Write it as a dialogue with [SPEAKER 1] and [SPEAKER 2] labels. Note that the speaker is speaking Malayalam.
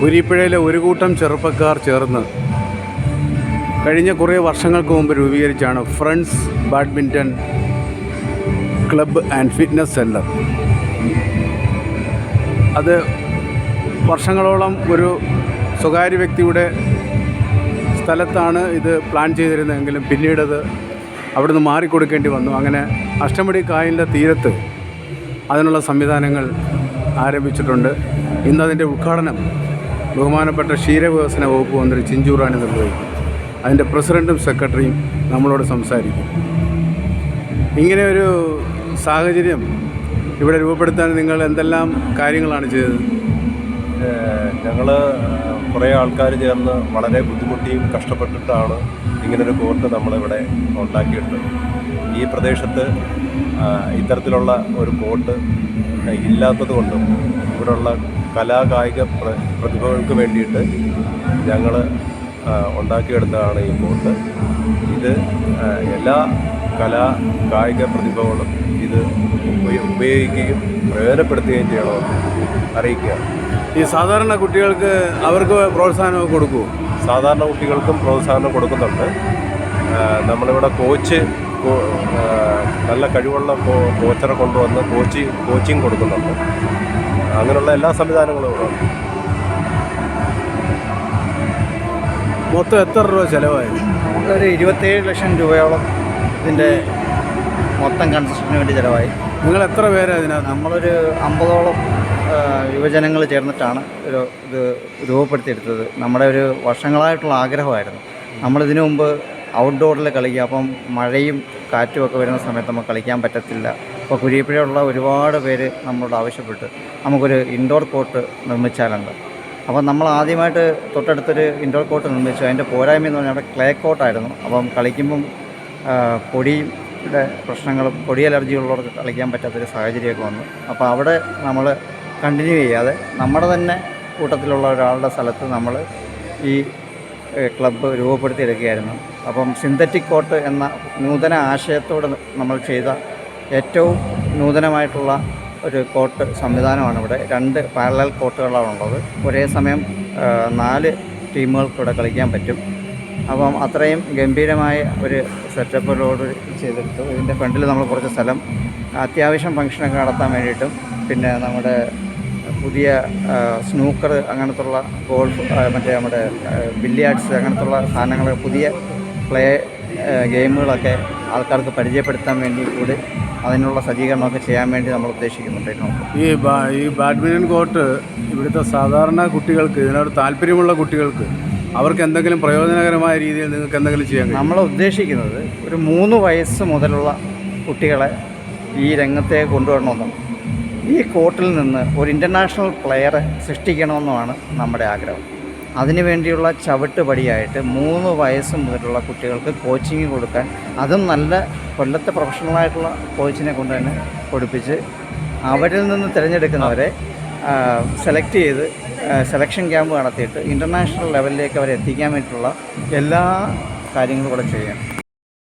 [SPEAKER 1] കുരിപ്പുഴയിലെ ഒരു കൂട്ടം ചെറുപ്പക്കാർ ചേർന്ന് കഴിഞ്ഞ കുറേ വർഷങ്ങൾക്ക് മുമ്പ് രൂപീകരിച്ചാണ് friends badminton club and fitness centre അത് വർഷങ്ങളോളം ഒരു സ്വകാര്യ വ്യക്തിയുടെ സ്ഥലത്താണ് ഇത് പ്ലാൻ ചെയ്തിരുന്നതെങ്കിലും പിന്നീടത് അവിടുന്ന് മാറിക്കൊടുക്കേണ്ടി വന്നു. അങ്ങനെ അഷ്ടമുടി കായലിന്റെ തീരത്ത് അതിനുള്ള സംവിധാനങ്ങൾ ആരംഭിച്ചിട്ടുണ്ട്. ഇന്നതിന്റെ ഉദ്ഘാടനം ബഹുമാനപ്പെട്ട ക്ഷീരവികസന വകുപ്പ് മന്ത്രി ചിഞ്ചൂറാണി നിർവഹിക്കും. അതിന്റെ പ്രസിഡന്റും സെക്രട്ടറിയും നമ്മളോട് സംസാരിക്കും. ഇങ്ങനെ ഒരു സാഹചര്യം ഇവിടെ രൂപപ്പെടുത്താൻ നിങ്ങൾ എന്തെല്ലാം കാര്യങ്ങളാണ് ചെയ്തത്?
[SPEAKER 2] ഞങ്ങൾ കുറേ ആൾക്കാർ ചേർന്ന് വളരെ ബുദ്ധിമുട്ടിയും കഷ്ടപ്പെട്ടിട്ടാണ് ഇങ്ങനൊരു കോർട്ട് നമ്മളിവിടെ ഉണ്ടാക്കിയിട്ടത് ഈ പ്രദേശത്ത് ഇത്തരത്തിലുള്ള ഒരു കോർട്ട് ഇല്ലാത്തത് കൊണ്ടും ഇവിടെയുള്ള കലാകായിക പ്ര പ്രതിഭകൾക്ക് വേണ്ടിയിട്ട് ഞങ്ങൾ ഉണ്ടാക്കിയെടുത്തതാണ് ഈ ബോട്ട്. ഇത് എല്ലാ കലാ കായിക പ്രതിഭകളും ഇത് ഉപയോഗിക്കുകയും പ്രയോജനപ്പെടുത്തുകയും ചെയ്യണമെന്ന് അറിയിക്കുക.
[SPEAKER 1] ഈ സാധാരണ കുട്ടികൾക്ക് അവർക്ക് പ്രോത്സാഹനം കൊടുക്കൂ
[SPEAKER 2] സാധാരണ കുട്ടികൾക്കും പ്രോത്സാഹനം കൊടുക്കുന്നുണ്ട്. നമ്മളിവിടെ കോച്ച് നല്ല കഴിവുള്ള കോച്ചറെ കൊണ്ടുവന്ന് കോച്ച് കോച്ചിങ് കൊടുക്കുന്നുണ്ട്. അങ്ങനെയുള്ള എല്ലാ സംവിധാനങ്ങളും ഇവിടെ ഉണ്ട്
[SPEAKER 1] മൊത്തം എത്ര രൂപ ചിലവായി?
[SPEAKER 3] ഒരു ഇരുപത്തേഴ് ലക്ഷം രൂപയോളം ഇതിന്റെ മൊത്തം കൺസ്ട്രക്ഷന് വേണ്ടി ചിലവായി.
[SPEAKER 1] നിങ്ങൾ എത്ര പേരാണ് ഇതിനകത്ത്?
[SPEAKER 3] നമ്മളൊരു അമ്പതോളം യുവജനങ്ങൾ ചേർന്നിട്ടാണ് ഒരു ഇത് രൂപപ്പെടുത്തിയെടുത്തത്. നമ്മുടെ ഒരു വർഷങ്ങളായിട്ടുള്ള ആഗ്രഹമായിരുന്നു. നമ്മളിതിനു മുമ്പ് ഔട്ട്ഡോറിൽ കളിക്കുക അപ്പം മഴയും കാറ്റുമൊക്കെ വരുന്ന സമയത്ത് നമുക്ക് കളിക്കാൻ പറ്റത്തില്ല. അപ്പോൾ കുരിയപ്പുഴയുള്ള ഒരുപാട് പേര് നമ്മളോട് ആവശ്യപ്പെട്ട് നമുക്കൊരു ഇൻഡോർ കോർട്ട് നിർമ്മിച്ചാലുണ്ട്. അപ്പം നമ്മൾ ആദ്യമായിട്ട് തൊട്ടടുത്തൊരു ഇൻഡോർ കോർട്ട് നിർമ്മിച്ചു. അതിന്റെ പോരായ്മ എന്ന് പറഞ്ഞാൽ അവിടെ ക്ലേ കോട്ടായിരുന്നു അപ്പം കളിക്കുമ്പം പൊടിയുടെ പ്രശ്നങ്ങളും പൊടി അലർജി ഉള്ളവർക്ക് കളിക്കാൻ പറ്റാത്തൊരു സാഹചര്യമൊക്കെ വന്നു. അപ്പോൾ അവിടെ നമ്മൾ കണ്ടിന്യൂ ചെയ്യാതെ നമ്മുടെ തന്നെ കൂട്ടത്തിലുള്ള ഒരാളുടെ സ്ഥലത്ത് നമ്മൾ ഈ ക്ലബ്ബ് രൂപപ്പെടുത്തിയെടുക്കുകയായിരുന്നു. അപ്പം സിന്തറ്റിക് കോട്ട് എന്ന നൂതന ആശയത്തോട് നമ്മൾ ചെയ്ത ഏറ്റവും നൂതനമായിട്ടുള്ള ഒരു കോട്ട് സംവിധാനമാണ് ഇവിടെ. രണ്ട് പാരലൽ കോർട്ടുകളാണ് ഉള്ളത്. ഒരേ സമയം നാല് ടീമുകൾക്കിവിടെ കളിക്കാൻ പറ്റും. അപ്പം അത്രയും ഗംഭീരമായ ഒരു സെറ്റപ്പിലോട് ചെയ്തെടുത്തു. ഇതിന്റെ ഫ്രണ്ടിൽ നമ്മൾ കുറച്ച് സ്ഥലം അത്യാവശ്യം ഫംഗ്ഷനൊക്കെ നടത്താൻ വേണ്ടിയിട്ടും പിന്നെ നമ്മുടെ പുതിയ സ്നൂക്കർ അങ്ങനത്തുള്ള ഗോൾഫ് മറ്റേ നമ്മുടെ ബില്ലിയാർഡ്സ് അങ്ങനത്തുള്ള സാധനങ്ങൾ പുതിയ പ്ലേ ഗെയിമുകളൊക്കെ ആൾക്കാർക്ക് പരിചയപ്പെടുത്താൻ വേണ്ടി കൂടി അതിനുള്ള സജ്ജീകരണമൊക്കെ ചെയ്യാൻ വേണ്ടി നമ്മൾ ഉദ്ദേശിക്കുന്നുണ്ട്
[SPEAKER 1] ഈ ബാ- ഈ ബാഡ്മിന്റൺ കോർട്ട് ഇവിടുത്തെ സാധാരണ കുട്ടികൾക്ക് ഇതിനോട് താല്പര്യമുള്ള കുട്ടികൾക്ക് അവർക്ക് എന്തെങ്കിലും പ്രയോജനകരമായ രീതിയിൽ നിങ്ങൾക്ക് എന്തെങ്കിലും ചെയ്യാൻ
[SPEAKER 3] നമ്മൾ ഉദ്ദേശിക്കുന്നത് ഒരു മൂന്ന് വയസ്സ് മുതലുള്ള കുട്ടികളെ ഈ രംഗത്തെ കൊണ്ടുവരണമെന്നും ഈ കോർട്ടിൽ നിന്ന് ഒരു ഇന്റർനാഷണൽ പ്ലെയറെ സൃഷ്ടിക്കണമെന്നുമാണ് നമ്മുടെ ആഗ്രഹം. അതിനുവേണ്ടിയുള്ള ചവിട്ട് പടിയായിട്ട് മൂന്ന് വയസ്സ് മുതലുള്ള കുട്ടികൾക്ക് കോച്ചിങ് കൊടുക്കാൻ അതും നല്ല കൊല്ലത്തെ പ്രൊഫഷണലായിട്ടുള്ള കോച്ചിനെ കൊണ്ട് തന്നെ പഠിപ്പിച്ച് അവരിൽ നിന്ന് തിരഞ്ഞെടുക്കുന്നവരെ സെലക്ട് ചെയ്ത് സെലക്ഷൻ ക്യാമ്പ് നടത്തിയിട്ട് ഇന്റർനാഷണൽ ലെവലിലേക്ക് അവരെ എത്തിക്കാൻ വേണ്ടിയിട്ടുള്ള എല്ലാ കാര്യങ്ങളും കൂടെ ചെയ്യാം.